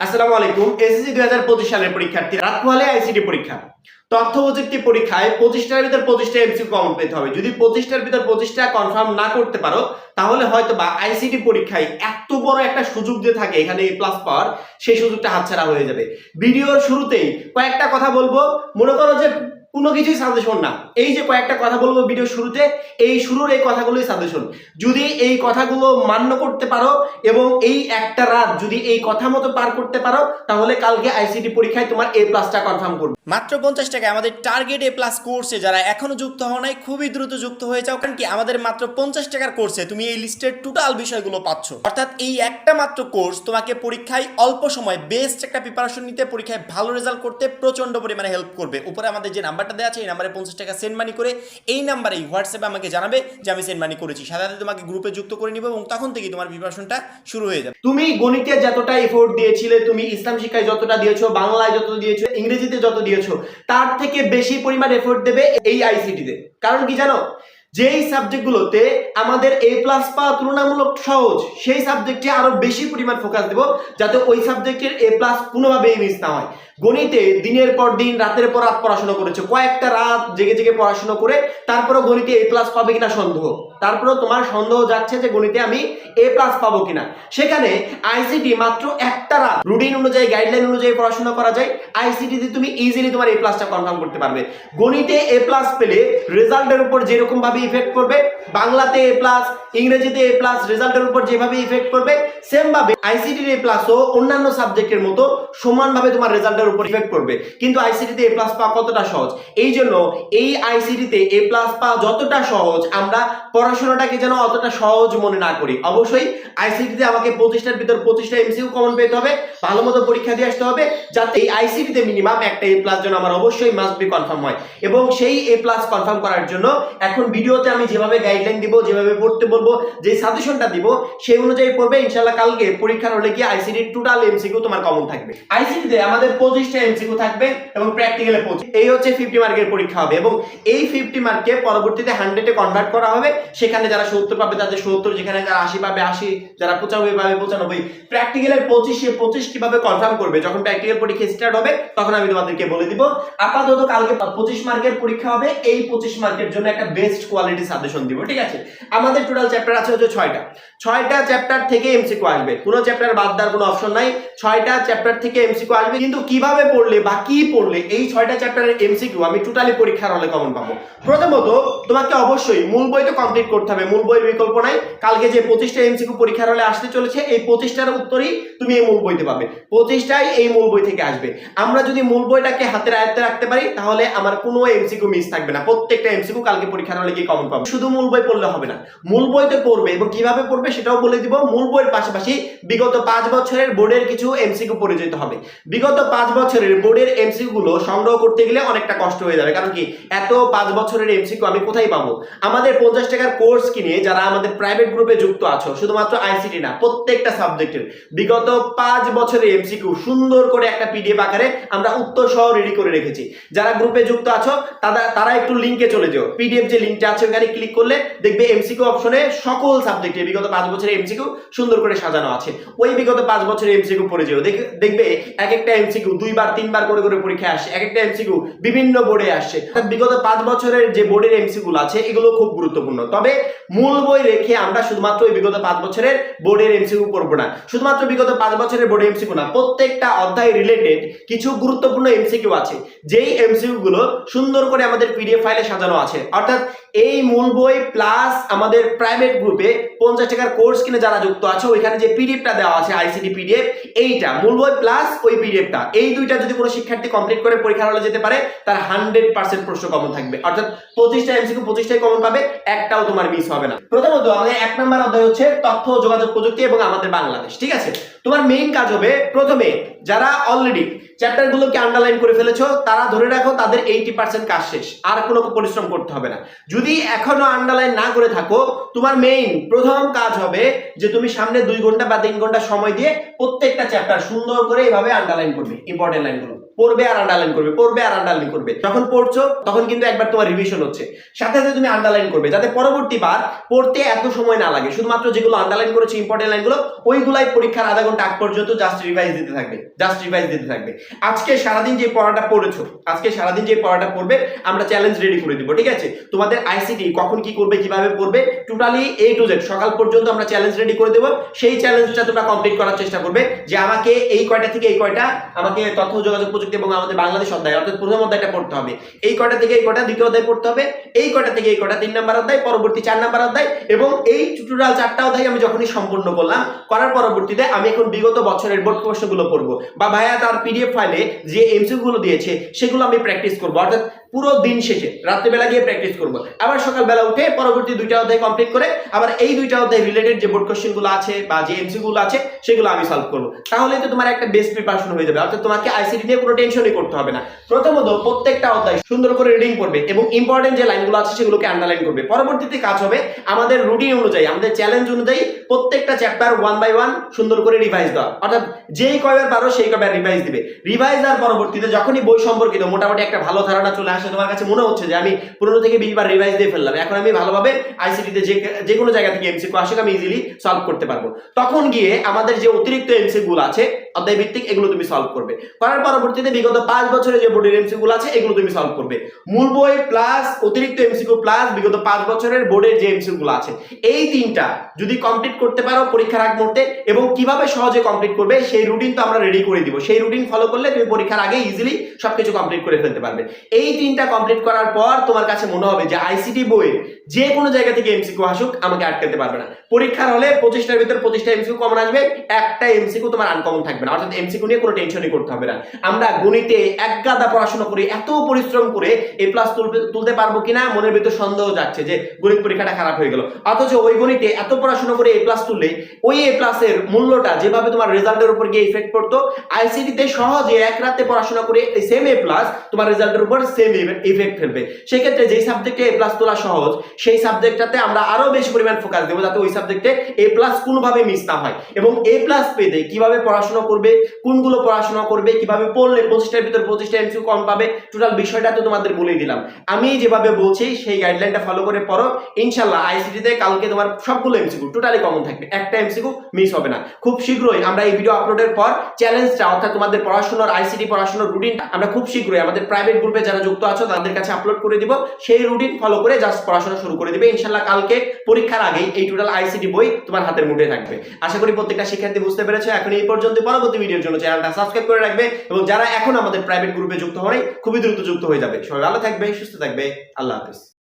আসসালামু আলাইকুম, এসএসসি দুই হাজার পঁচিশ সালের পরীক্ষার্থী রাতওয়ালে আইসিটি পরীক্ষা। তথ্য প্রযুক্তি পরীক্ষায় পঁচিশটার ভিতর পঁচিশটা এমসিউ কমন পেতে হবে। যদি পঁচিশটার ভিতর পঁচিশটা কনফার্ম না করতে পারো, তাহলে হয়তো বা আইসিটি পরীক্ষায় এত বড় একটা সুযোগ দিয়ে থাকে এখানে প্লাস পাওয়ার, সেই সুযোগটা হাতছাড়া হয়ে যাবে। ভিডিওর শুরুতেই কয়েকটা কথা বলব। মনে করো যে কোনো কিছুই সাজেশন না। এই যে কয়েকটা কথা বলব ভিডিও শুরুতে, এই শুরুর এই কথাগুলোই সাজেশন। যদি এই কথাগুলো মান্য করতে পারো এবং এই একটা রাত যদি এই কথা মতো পার করতে পারো, তাহলে কালকে আইসিটি পরীক্ষায় তোমার এ প্লাসটা কনফার্ম করবে। মাত্র পঞ্চাশ টাকা আমাদের টার্গেট এ প্লাস কোর্সে যারা এখনও যুক্ত হও নাই, খুবই দ্রুত যুক্ত হয়ে যাও, কারণ কি আমাদের মাত্র পঞ্চাশ টাকার কোর্সে তুমি এই লিস্টের টোটাল বিষয়গুলো পাচ্ছ। অর্থাৎ এই একটা মাত্র কোর্স তোমাকে পরীক্ষায় অল্প সময় বেস্ট একটা প্রিপারেশন নিতে, পরীক্ষায় ভালো রেজাল্ট করতে প্রচণ্ড পরিমাণে হেল্প করবে। উপরে আমাদের যে নাম্বারটা দেওয়া আছে, এই নাম্বারে পঞ্চাশ টাকা সেন্ড মানি করে এই নাম্বারেই হোয়াটসঅ্যাপে আমাকে জানাবে যে আমি সেন্ড মানি করেছি। সাথে তোমাকে গ্রুপে যুক্ত করে নিব এবং তখন থেকে তোমার প্রিপারেশনটা শুরু হয়ে যাবে। তুমি গণিতে যতটা এফোর্ট দিয়েছিলে, তুমি ইসলাম শিক্ষায় যতটা দিয়েছ, বাংলায় যত দিয়েছ, ইংরেজিতে যত দিয়েছ, তার থেকে বেশি পরিমাণ এফোর্ট দেবে এই আইসিটিতে কারণ কি জানো? যেই সাবজেক্টগুলোতে আমাদের এ প্লাস পাওয়া তুলনামূলক সহজ, সেই সাবজেক্টে আরও বেশি পরিমাণ ফোকাস দেব, যাতে ওই সাবজেক্টের এ প্লাস কোনোভাবেই মিস না হয়। গণিতে দিনের পর দিন, রাতের পর রাত পড়াশোনা করেছে, কয়েকটা রাত জেগে জেগে পড়াশোনা করে তারপরও গণিতে এ প্লাস পাবে কিনা সন্দেহ। তারপরেও তোমার সন্দেহ যাচ্ছে যে গণিতে আমি এ প্লাস পাবো কিনা। সেখানে আইসিটি মাত্র একটা রাত রুটিন অনুযায়ী গাইডলাইন অনুযায়ী পড়াশোনা করা যায়। আইসিটিতে তুমি ইজিলি তোমার এ প্লাসটা কনফার্ম করতে পারবে। গণিতে এ প্লাস পেলে রেজাল্টের উপর যেরকম ভাবে ইফেক্ট করবে বাংলাতে এ প্লাস ইংরেজিতে এ প্লাস রেজাল্টের উপর যেভাবে ইফেক্ট করবে সেম ভাবে আইসিটির এ প্লাসও অন্যান্য সাবজেক্টের মতো সমানভাবে তোমার রেজাল্টের উপর ইফেক্ট করবে কিন্তু আইসিটিতে এ প্লাস পাওয়া কতটা সহজ? এই জন্য এই আইসিটিতে এ প্লাস পাওয়া যতটা সহজ, আমরা পড়াশোনাটাকে যেন অতটা সহজ মনে না করি। অবশ্যই আইসিটিতে আমাকে পঁচিশটার ভিতর পঁচিশটা এমসিউ কমন পেতে হবে ভালো মতো পরীক্ষা দিয়ে আসতে হবে, যাতে এই আইসিটিতে মিনিমাম একটা এ প্লাস যেন আমার অবশ্যই মাস্ট বি কনফার্ম হয়। এবং সেই এ প্লাস কনফার্ম করার জন্য এখন ভিডিওতে আমি যেভাবে গাইডলাইন দিব, যেভাবে পড়তে বলব, যে সাজেশনটা দিব, সেই অনুযায়ী পড়বে। ইনশাল্লাহ কালকে পরীক্ষার হলে কি আইসিটির টোটাল এমসিকিউ তোমার কমন থাকবে। আইসিটিতে আমাদের পঁচিশটা এমসিকিউ থাকবে এবং প্র্যাকটিক্যালে পঁচিশ। এই হচ্ছে ফিফটি মার্কের পরীক্ষা হবে এবং এই ফিফটি মার্ককে পরবর্তীতে হান্ড্রেডে কনভার্ট করা হবে। সেখানে যারা সত্তর পাবে, তাদের সত্তর, যেখানে যারা আশি পাবে, আশি, যারা পঁচানব্বই পাবে, পঁচানব্বই। প্র্যাকটিক্যালের পঁচিশে পঁচিশ কীভাবে কনফার্ম করবে? যখন প্র্যাকটিক্যাল পরীক্ষা স্টার্ট হবে, তখন আমি তোমাদেরকে বলে দিব। আপাতত কালকে পঁচিশ মার্কের পরীক্ষা হবে। এই পঁচিশ মার্কের জন্য একটা বেস্ট কোয়ালিটি সাজেশন দিব। ঠিক আছে আমাদের টোটাল চ্যাপ্টার আছে হচ্ছে ছয়টা। ছয়টা চ্যাপ্টার থেকে এমসিকিউ আসবে। কোনো চ্যাপ্টার বাদ দেওয়ার কোনো অপশন নাই। ছয়টা চ্যাপ্টার থেকে এমসিকিউ আসবে। কিন্তু কীভাবে পড়লে বা কি পড়লে এই ছয়টা চ্যাপ্টারের এমসিকিউ আমি টোটালি পরীক্ষার হলে কমন পাবো। প্রথমত, তোমাকে অবশ্যই মূল বই তো কমপ্লিট করতে হবে। মূল বইয়ের বিকল্প নাই। কালকে যে পঁচিশটা এমসিকিউ পরীক্ষার হলে আসতে চলেছে, এই পঁচিশটার উত্তরই তুমি এই মূল বইতে পাবে। পঁচিশটাই এই মূল বই থেকে আসবে। আমরা যদি মূল বইটাকে হাতের আয়ত্তে রাখতে পারি, তাহলে আমার কোনো এমসিকিউ মিস থাকবে না। প্রত্যেকটা এমসিকিউ কালকে পরীক্ষার হলে গিয়ে কমন পাবে। শুধু মূল বই পড়লে হবে না। মূল বইতে পড়বে এবং কীভাবে পড়বে সেটাও বলে দিব। মূল বইয়ের পাশাপাশি বিগত পাঁচ বছরের বোর্ডের কিছু এমসিকিউ পড়ে হবে। বিগত পাঁচ বছরের বোর্ডের এমসিকিউ গুলো সংগ্রহ করতে গেলে অনেকটা কষ্ট হয়ে যাবে। কারণ কি, এত পাঁচ বছরের এমসিকিউ আমি কোথায় পাবো? আমাদের পঞ্চাশ টাকার কোর্স কিনে যারা আমাদের প্রাইভেট গ্রুপে যুক্ত আছো, শুধুমাত্র আইসিটি না, প্রত্যেকটা সাবজেক্টের, বিগত পাঁচ বছরের এমসিকিউ সুন্দর করে একটা পিডিএফ আকারে আমরা উত্তর সহ রেডি করে রেখেছি। যারা গ্রুপে যুক্ত আছো তারা তারা একটু লিঙ্কে চলে যাও। পিডিএফ যে লিঙ্কটা আছে, ওখানে ক্লিক করলে দেখবে এমসিকিউ অপশনে সকল সাবজেক্টে বিগত পাঁচ বছরের এমসিকিউ সুন্দর করে সাজানো আছে ওই বিগত পাঁচ বছরের এমসিকিউ পড়ে যেও দেখবে এক একটা এমসিকিউ দুইবার তিনবার করে করে পরীক্ষায় আসে এক একটা এমসিকিউ বিভিন্ন বোর্ডে আসছে বিগত পাঁচ বছরের যে বোর্ডের এমসিকিউ আছে এগুলো খুব গুরুত্বপূর্ণ তবে মূল বই রেখে আমরা শুধুমাত্র ওই বিগত পাঁচ বছরের বোর্ডের এমসিকিউ পড়ব না শুধুমাত্র বিগত পাঁচ বছরের বোর্ডের এমসিকিউ না প্রত্যেকটা অধ্যায় রিলেটেড কিছু গুরুত্বপূর্ণ এমসিকিউ আছে যেই এমসিকিউ গুলো সুন্দর করে আমাদের পিডিএফ ফাইলে সাজানো আছে অর্থাৎ এই মূল বই প্লাস আমাদের প্রাইভেট গ্রুপে পঞ্চাশ টাকার কোর্স কিনে যারা যুক্ত আছে, ওইখানে যে পিডিএফটা দেওয়া আছে আইসিডি পিডিএফ এইটা, মূল বই প্লাস ওই পিডিএফটা এই দুইটা যদি কোনো শিক্ষার্থী কমপ্লিট করে পরীক্ষার হলে যেতে পারে, তার হান্ড্রেড পার্সেন্ট প্রশ্ন কমন থাকবে। অর্থাৎ পঁচিশটা এমসিকিউ পঁচিশটাই কমন পাবে, একটাও তোমার মিস হবে না। প্রথমত আমাদের এক নম্বর অধ্যায় হচ্ছে তথ্য, যোগাযোগ, প্রযুক্তি এবং আমাদের বাংলাদেশ, ঠিক আছে? তোমার মেইন কাজ হবে প্রথমে যারা অলরেডি চ্যাপ্টারগুলোকে আন্ডারলাইন করে ফেলেছো, তারা ধরে রাখো তাদের এইটি পার্সেন্ট কাজ শেষ। আর কোনো পরিশ্রম করতে হবে না। যদি এখনও আন্ডারলাইন না করে থাকো, তোমার মেইন প্রথম কাজ হবে যে তুমি সামনে দুই ঘণ্টা বা তিন ঘণ্টা সময় দিয়ে প্রত্যেকটা চ্যাপ্টার সুন্দর করে এইভাবে আন্ডারলাইন করবে। ইম্পর্টেন্ট লাইনগুলো পড়বে আর আন্ডারলাইন করবে, পড়বে আর আন্ডারলাইন করবে। যখন পড়ছো, তখন কিন্তু একবার তোমার রিভিশন হচ্ছে। সাথে সাথে তুমি আন্ডারলাইন করবে, যাতে পরবর্তী বার পড়তে এত সময় না লাগে। শুধুমাত্র যেগুলো আন্ডারলাইন করেছে ইম্পর্টেন্ট লাইনগুলো ওইগুলাই পরীক্ষার আধা ঘণ্টা আগ পর্যন্ত জাস্ট রিভাইজ দিতে থাকবে জাস্ট রিভাইজ দিতে থাকবে। আজকে সারাদিন যে পড়াটা পড়েছো, আজকে সারাদিন যে পড়াটা পড়বে, আমরা চ্যালেঞ্জ রেডি করে দিব, ঠিক আছে? তোমাদের আইসিটি কখন কি করবে, কীভাবে পড়বে টোটালি এ টু জেড সকাল পর্যন্ত আমরা চ্যালেঞ্জ রেডি করে দেবো। সেই চ্যালেঞ্জটা তোমরা কমপ্লিট করার চেষ্টা করবে যে আমাকে এই কয়টা থেকে এই কয়টা, আমাকে তথ্য যোগাযোগ প্রযুক্তি এবং আমাদের বাংলাদেশ অধ্যায়, অর্থাৎ প্রথম অধ্যায়টা পড়তে হবে। এই কটা থেকে এই কটা দ্বিতীয় অধ্যায় পড়তে হবে। এই কটা থেকে এই কটা তিন নাম্বার অধ্যায়, পরবর্তী চার নাম্বার অধ্যায় এবং এই টিউটোরিয়াল চারটা অধ্যায় আমি যখনই সম্পূর্ণ করলাম, করার পরবর্তীতে আমি এখন বিগত বছরের বোর্ড প্রশ্নগুলো পড়ব। বা ভাইয়া তার পিডিএফ ফাইলে যে এমসিউ গুলো দিয়েছে, সেগুলো আমি প্র্যাকটিস করব। অর্থাৎ পুরো দিন শেষে, রাত্রেবেলা গিয়ে প্র্যাকটিস করব। আবার সকালবেলা উঠে পরবর্তী দুইটা অধ্যায় কমপ্লিট করে আবার এই দুইটা অধ্যায় রিলেটেড যে বোর্ড কোশ্চেনগুলো আছে বা যে এমসি গুলো আছে, সেগুলো আমি সলভ করব। তাহলে তো তোমার একটা বেস্ট প্রিপারেশন হয়ে যাবে। অর্থাৎ তোমাকে আইসিটি নিয়ে কোনো টেনশনই করতে হবে না। প্রথমত প্রত্যেকটা অধ্যায় সুন্দর করে রিডিং করবে এবং ইম্পর্টেন্ট যে লাইনগুলো আছে, সেগুলোকে আন্ডারলাইন করবে। পরবর্তীতে কাজ হবে আমাদের রুটিন অনুযায়ী, আমাদের চ্যালেঞ্জ অনুযায়ী প্রত্যেকটা চ্যাপ্টার ওয়ান বাই ওয়ান সুন্দর করে রিভাইজ দেওয়া। অর্থাৎ যেই কয়বার পারো, সেই কয়বার রিভাইজ দিবে। রিভাইজ দেওয়ার পরবর্তীতে যখনই বই সম্পর্কিত মোটামুটি একটা ভালো ধারণা চলে আসে, তোমার কাছে মনে হচ্ছে যে আমি পনেরো থেকে বিশ বার রিভাইজ দিয়ে ফেললাম। এখন আমি ভালোভাবে আইসিটিতে যে যে কোনো জায়গা থেকে এমসিকিউ আসুক, আমি ইজিলি সলভ করতে পারব। তখন গিয়ে আমাদের যে অতিরিক্ত এমসি গুলো আছে অধ্যায় ভিত্তিক এগুলো তুমি সলভ করবে। করার পরবর্তীতে বিগত পাঁচ বছরে যে বোর্ডের এমসি গুলো আছে, এগুলো তুমি সলভ করবে। মূল বই প্লাস অতিরিক্ত এমসিকিউ প্লাস বিগত পাঁচ বছরের বোর্ডের যে এমসি গুলো আছে, এই তিনটা যদি কমপ্লিট করতে পারো পরীক্ষার আগ মুহূর্তে এবং কীভাবে সহজে কমপ্লিট করবে, সেই রুটিন তো আমরা রেডি করে দিব। সেই রুটিন ফলো করলে তুমি পরীক্ষার আগে ইজিলি সবকিছু কমপ্লিট করে ফেলতে পারবে। এই তিনটা কমপ্লিট করার পর তোমার কাছে মনে হবে যে আইসিটি বইয়ের যে কোনো জায়গা থেকে এমসিকিউ আসুক, আমাকে আটকাতে পারবে না। পরীক্ষার হলে পঁচিশটার ভিতর পঁচিশটা এমসিকিউ কমন আসবে, একটা এমসিকিউ তোমার আনকমন থাকবে না। অর্থাৎ এমসিকিউ নিয়ে কোনো টেনশনই করতে হবে না। আমরা গণিতে এক গাদা পড়াশোনা করে, এত পরিশ্রম করে এ প্লাস তুলতে পারব কিনা, মনের ভিতর সন্দেহ যাচ্ছে যে গণিত পরীক্ষাটা খারাপ হয়ে গেল। অথচ ওই গণিতে এত পড়াশোনা করে এ প্লাস তুললে, ওই এ প্লাসের মূল্যটা যেভাবে তোমার রেজাল্টের উপর গিয়ে ইফেক্ট পড়তো আইসিটিতে সহজে এক রাতে পড়াশোনা করে সেম এ প্লাস তোমার রেজাল্টের উপর সেম ইফেক্ট ফেলবে। সেক্ষেত্রে যেই সাবজেক্টে এ প্লাস তোলা সহজ সেই সাবজেক্টটাতে আমরা আরও বেশি পরিমাণ ফোকাস দেবো যাতে ওই সাবজেক্টে এ প্লাস কোনোভাবে মিস না হয়। এবং এ প্লাস পেতে কীভাবে পড়াশোনা করবে, কোনগুলো পড়াশোনা করবে, কীভাবে পড়লে পঁচিশটার ভিতর পঁচিশটা এমসিউ কম পাবে টোটাল বিষয়টা তো তোমাদের বলেই দিলাম। আমি যেভাবে বলছি, সেই গাইডলাইনটা ফলো করে পড়ো। ইনশাল্লাহ আইসিটিতে কালকে তোমার সবগুলো এমসিকিউ টোটালি কমন থাকবে। একটা এমসিকিউ মিস হবে না। খুব শীঘ্রই আমরা এই ভিডিও আপলোডের পর চ্যালেঞ্জটা অর্থাৎ তোমাদের পড়াশোনার আইসিটি পড়াশোনার রুটিন আমরা খুব শীঘ্রই আমাদের প্রাইভেট গ্রুপে যারা যুক্ত আছো, তাদের কাছে আপলোড করে দিব। সেই রুটিন ফলো করে জাস্ট পড়াশোনা করে দিবে। ইনশাল্লাহ কালকে পরীক্ষার আগেই এই টোটাল আইসিটি বই তোমার হাতের মুঠে থাকবে। আশা করি প্রত্যেকটা শিক্ষার্থী বুঝতে পেরেছ। এখন এই পর্যন্ত পরবর্তী ভিডিওর জন্য চ্যানেলটা সাবস্ক্রাইব করে রাখবে এবং যারা এখন আমাদের প্রাইভেট গ্রুপে যুক্ত হয় খুবই দ্রুত যুক্ত হয়ে যাবে। সবাই ভালো থাকবে, সুস্থ থাকবে। আল্লাহ হাফিজ।